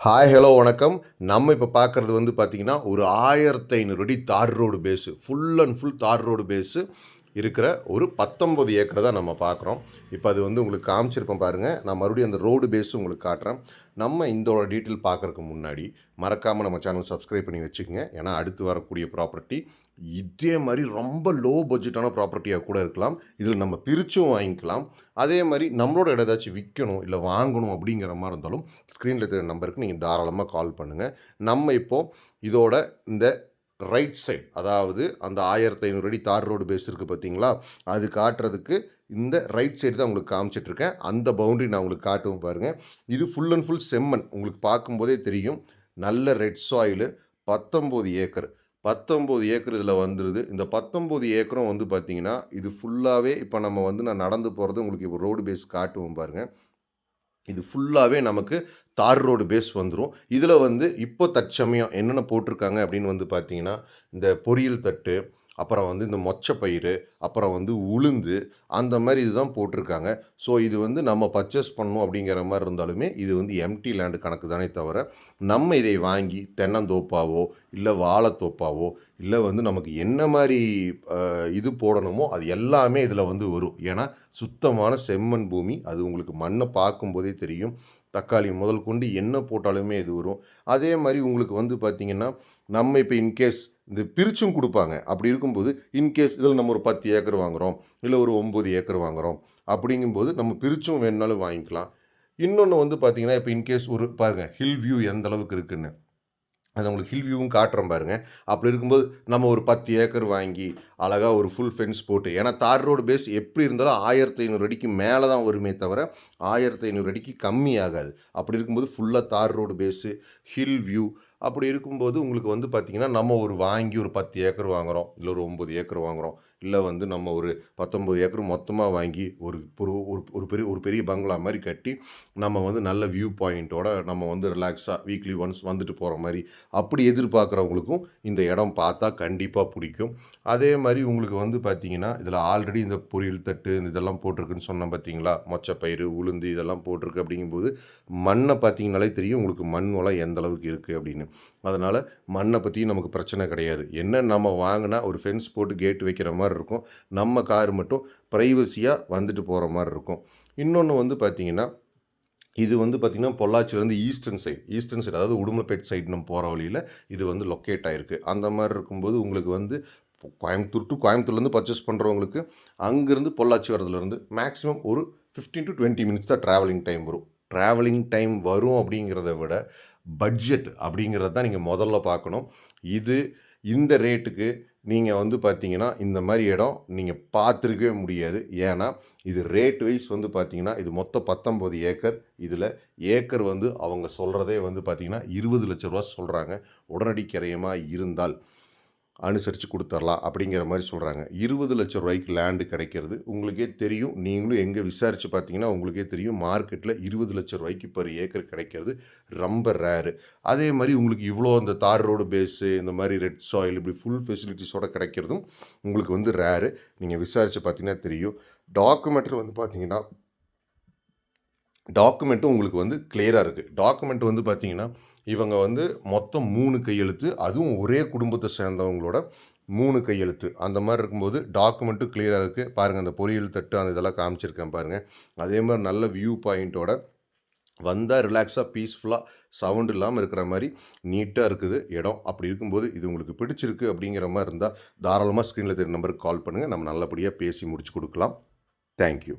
Hi hello வணக்கம். நம்ம இப்போ பார்க்குறது வந்து பார்த்திங்கன்னா ஒரு ஆயிரத்தி ஐநூறு அடி தார் road base full and full தார் ரோடு பேஸு இருக்கிற ஒரு பத்தொம்பது ஏக்கரை தான் நம்ம பார்க்குறோம். இப்போ அது வந்து உங்களுக்கு காமிச்சிருப்பேன் பாருங்கள் நான் மறுபடியும் அந்த ரோடு பேஸும் உங்களுக்கு காட்டுறேன். நம்ம இந்தோட டீட்டெயில் பார்க்குறதுக்கு முன்னாடி மறக்காமல் நம்ம சேனல் சப்ஸ்கிரைப் பண்ணி வச்சுக்கோங்க. ஏன்னா அடுத்து வரக்கூடிய ப்ராப்பர்ட்டி இதே மாதிரி ரொம்ப லோ பட்ஜெட்டான ப்ராப்பர்ட்டியாக கூட இருக்கலாம். இதில் நம்ம பிரிச்சும் வாங்கிக்கலாம். அதே மாதிரி நம்மளோட இடம் ஏதாச்சும் விற்கணும் இல்லை வாங்கணும் அப்படிங்கிற மாதிரி இருந்தாலும் ஸ்க்ரீனில் இருக்கிற நம்பருக்கு நீங்கள் தாராளமாக கால் பண்ணுங்கள் நம்ம இப்போது இதோட இந்த ரைட் சைட் அதாவது அந்த ஆயிரத்தி ஐநூறு அடி தார் ரோடு பேஸ் இருக்குது பார்த்தீங்களா? அது காட்டுறதுக்கு இந்த ரைட் சைடு தான் உங்களுக்கு காமிச்சிட்ருக்கேன். அந்த பவுண்டரி நான் உங்களுக்கு காட்டுவோம் பாருங்கள் இது ஃபுல் அண்ட் ஃபுல் செம்மண். உங்களுக்கு பார்க்கும்போதே தெரியும். நல்ல ரெட் சாயிலு பத்தொம்போது ஏக்கர். பத்தொம்போது ஏக்கர் இதில் வந்துடுது இந்த பத்தொம்போது ஏக்கரும் வந்து பார்த்திங்கன்னா இது ஃபுல்லாகவே இப்போ நம்ம வந்து நான் நடந்து போகிறது உங்களுக்கு இப்போ ரோடு பேஸ் காட்டுவோம் பாருங்கள் இது ஃபுல்லாகவே நமக்கு தார் ரோடு பேஸ் வந்துடும் இதில் வந்து இப்போ தற்சமயம் என்னென்ன போட்டிருக்காங்க அப்படின்னு வந்து பார்த்தீங்கன்னா இந்த பொரியல் தட்டு அப்புறம் வந்து இந்த மொச்சப்பயிறு அப்புறம் வந்து உளுந்து அந்த மாதிரி இதுதான் போட்டிருக்காங்க. ஸோ இது வந்து நம்ம பர்ச்சேஸ் பண்ணணும் அப்படிங்கிற மாதிரி இருந்தாலுமே இது வந்து எம்டி லேண்டு கணக்கு தானே தவிர நம்ம இதை வாங்கி தென்னந்தோப்பாவோ இல்லை வாழைத்தோப்பாவோ இல்லை வந்து நமக்கு என்ன மாதிரி இது போடணுமோ அது எல்லாமே இதில் வந்து வரும். ஏன்னா சுத்தமான செம்மண் பூமி அது உங்களுக்கு மண்ணை பார்க்கும்போதே தெரியும். தக்காளி முதல் கொண்டு என்ன போட்டாலுமே இது வரும். அதே மாதிரி உங்களுக்கு வந்து பார்த்திங்கன்னா நம்ம இப்போ இன்கேஸ் இந்த பிரிச்சும் கொடுப்பாங்க. அப்படி இருக்கும்போது இன்கேஸ் இதில் நம்ம ஒரு பத்து ஏக்கர் வாங்குகிறோம் இல்லை ஒரு ஒம்பது ஏக்கர் வாங்குகிறோம் அப்படிங்கும்போது நம்ம பிரிச்சும் வேணுனாலும் வாங்கிக்கலாம். இன்னொன்று வந்து பார்த்திங்கன்னா இப்போ இன்கேஸ் ஒரு பாருங்கள் ஹில் வியூ எந்த அளவுக்கு இருக்குன்னு. அது உங்களுக்கு ஹில் வியூவும் காட்டுறோம் பாருங்கள் அப்படி இருக்கும்போது நம்ம ஒரு பத்து ஏக்கர் வாங்கி அழகாக ஒரு ஃபுல் ஃபென்ஸ் போட்டு ஏன்னா தார் ரோடு பேஸ் எப்படி இருந்தாலும் ஆயிரத்தி ஐநூறு அடிக்கு மேலே தான் வருமே தவிர ஆயிரத்தி ஐநூறு அடிக்கு கம்மி ஆகாது. அப்படி இருக்கும்போது ஃபுல்லாக தார் ரோடு பேஸு ஹில் வியூ அப்படி இருக்கும்போது உங்களுக்கு வந்து பார்த்திங்கன்னா நம்ம ஒரு வாங்கி ஒரு பத்து ஏக்கர் வாங்குகிறோம் இல்லை ஒரு ஒம்பது ஏக்கர் வாங்குகிறோம் இல்லை வந்து நம்ம ஒரு பத்தொம்பது ஏக்கர் மொத்தமாக வாங்கி ஒரு ஒரு ஒரு ஒரு பெரிய ஒரு பெரிய பங்களா மாதிரி கட்டி நம்ம வந்து நல்ல வியூ பாயிண்ட்டோட நம்ம வந்து ரிலாக்ஸாக வீக்லி ஒன்ஸ் வந்துட்டு போகிற மாதிரி அப்படி எதிர்பார்க்குறவங்களுக்கும் இந்த இடம் பார்த்தா கண்டிப்பாக பிடிக்கும். அதே மாதிரி உங்களுக்கு வந்து பார்த்தீங்கன்னா இதில் ஆல்ரெடி இந்த பொரியல் தட்டு இந்த இதெல்லாம் போட்டிருக்குன்னு சொன்னேன் பார்த்தீங்களா மொச்சப்பயிறு உளுந்து இதெல்லாம் போட்டிருக்கு அப்படிங்கும்போது மண்ணை பார்த்தீங்கனாலே தெரியும் உங்களுக்கு மண் வளம் எந்த அளவுக்கு இருக்குது அப்படின்னு. அதனால் மண்ணை பற்றியும் நமக்கு பிரச்சனை கிடையாது. என்ன நம்ம வாங்கினா ஒரு ஃபென்ஸ் போட்டு கேட் வைக்கிற மாதிரி இருக்கும். நம்ம கார் மட்டும் ப்ரைவசியாக வந்துட்டு போகிற மாதிரி இருக்கும். இன்னொன்று வந்து பார்த்தீங்கன்னா இது வந்து பார்த்திங்கன்னா பொள்ளாச்சியிலேருந்து ஈஸ்டர்ன் சைடு ஈஸ்டர்ன் சைடு அதாவது உடுமலைப்பேட் சைடு நம்ம போகிற வழியில் இது வந்து லொக்கேட் ஆகிருக்கு அந்த மாதிரி இருக்கும்போது உங்களுக்கு வந்து கோயம்புத்தூர் டு கோயம்புத்தூர்லேருந்து பர்ச்சேஸ் பண்ணுறவங்களுக்கு அங்கேருந்து பொள்ளாச்சி வரதுலேருந்து மேக்ஸிமம் ஒரு ஃபிஃப்டீன் டு டுவெண்ட்டி மினிட்ஸ் தான் ட்ராவலிங் டைம் வரும். ட்ராவலிங் டைம் வரும் அப்படிங்கிறத விட பட்ஜெட் அப்படிங்கிறத தான் நீங்கள் முதல்ல பார்க்கணும். இது இந்த ரேட்டுக்கு நீங்கள் வந்து பார்த்தீங்கன்னா இந்த மாதிரி இடம் நீங்கள் பார்த்துருக்கவே முடியாது. ஏன்னா இது ரேட் வைஸ் வந்து பார்த்தீங்கன்னா இது மொத்தம் பத்தொம்பது ஏக்கர். இதில் ஏக்கர் வந்து அவங்க சொல்கிறதே வந்து பார்த்தீங்கன்னா இருபது லட்ச ரூபா சொல்கிறாங்க உடனடி கிரயமாக இருந்தால். அனுசரித்து கொடுத்துர்லாம் அப்படிங்கிற மாதிரி சொல்கிறாங்க இருபது லட்ச ரூபாய்க்கு லேண்டு கிடைக்கிறது. உங்களுக்கே தெரியும். நீங்களும் எங்கே விசாரித்து பார்த்தீங்கன்னா உங்களுக்கே தெரியும். மார்க்கெட்டில் இருபது லட்ச ரூபாய்க்கு பர் ஏக்கர் கிடைக்கிறது ரொம்ப ரேரு அதே மாதிரி உங்களுக்கு இவ்வளோ அந்த தார் ரோடு பேஸு இந்த மாதிரி ரெட் சாயில் இப்படி ஃபுல் ஃபெசிலிட்டிஸோட கிடைக்கிறதும் உங்களுக்கு வந்து ரேரு நீங்கள் விசாரித்து பார்த்தீங்கன்னா தெரியும். டாக்குமெண்ட்டில் வந்து பார்த்தீங்கன்னா டாக்குமெண்ட்டும் உங்களுக்கு வந்து கிளியராக இருக்குது டாக்குமெண்ட் வந்து பார்த்தீங்கன்னா இவங்க வந்து மொத்தம் மூணு கையெழுத்து அதுவும் ஒரே குடும்பத்தை சேர்ந்தவங்களோட மூணு கையெழுத்து. அந்த மாதிரி இருக்கும்போது டாக்குமெண்ட்டும் கிளியராக இருக்குது பாருங்கள் அந்த பொரியல் தட்டு அந்த இதெல்லாம் காமிச்சிருக்கேன் பாருங்கள் அதே மாதிரி நல்ல வியூ பாயிண்ட்டோட வந்தால் ரிலாக்ஸாக பீஸ்ஃபுல்லாக சவுண்ட் இல்லாமல் இருக்கிற மாதிரி நீட்டாக இருக்குது இடம். அப்படி இருக்கும்போது இது உங்களுக்கு பிடிச்சிருக்கு அப்படிங்கிற மாதிரி இருந்தால் தாராளமாக ஸ்க்ரீனில் தெரிய நம்பருக்கு கால் பண்ணுங்கள் நம்ம நல்லபடியாக பேசி முடிச்சு கொடுக்கலாம். தேங்க்யூ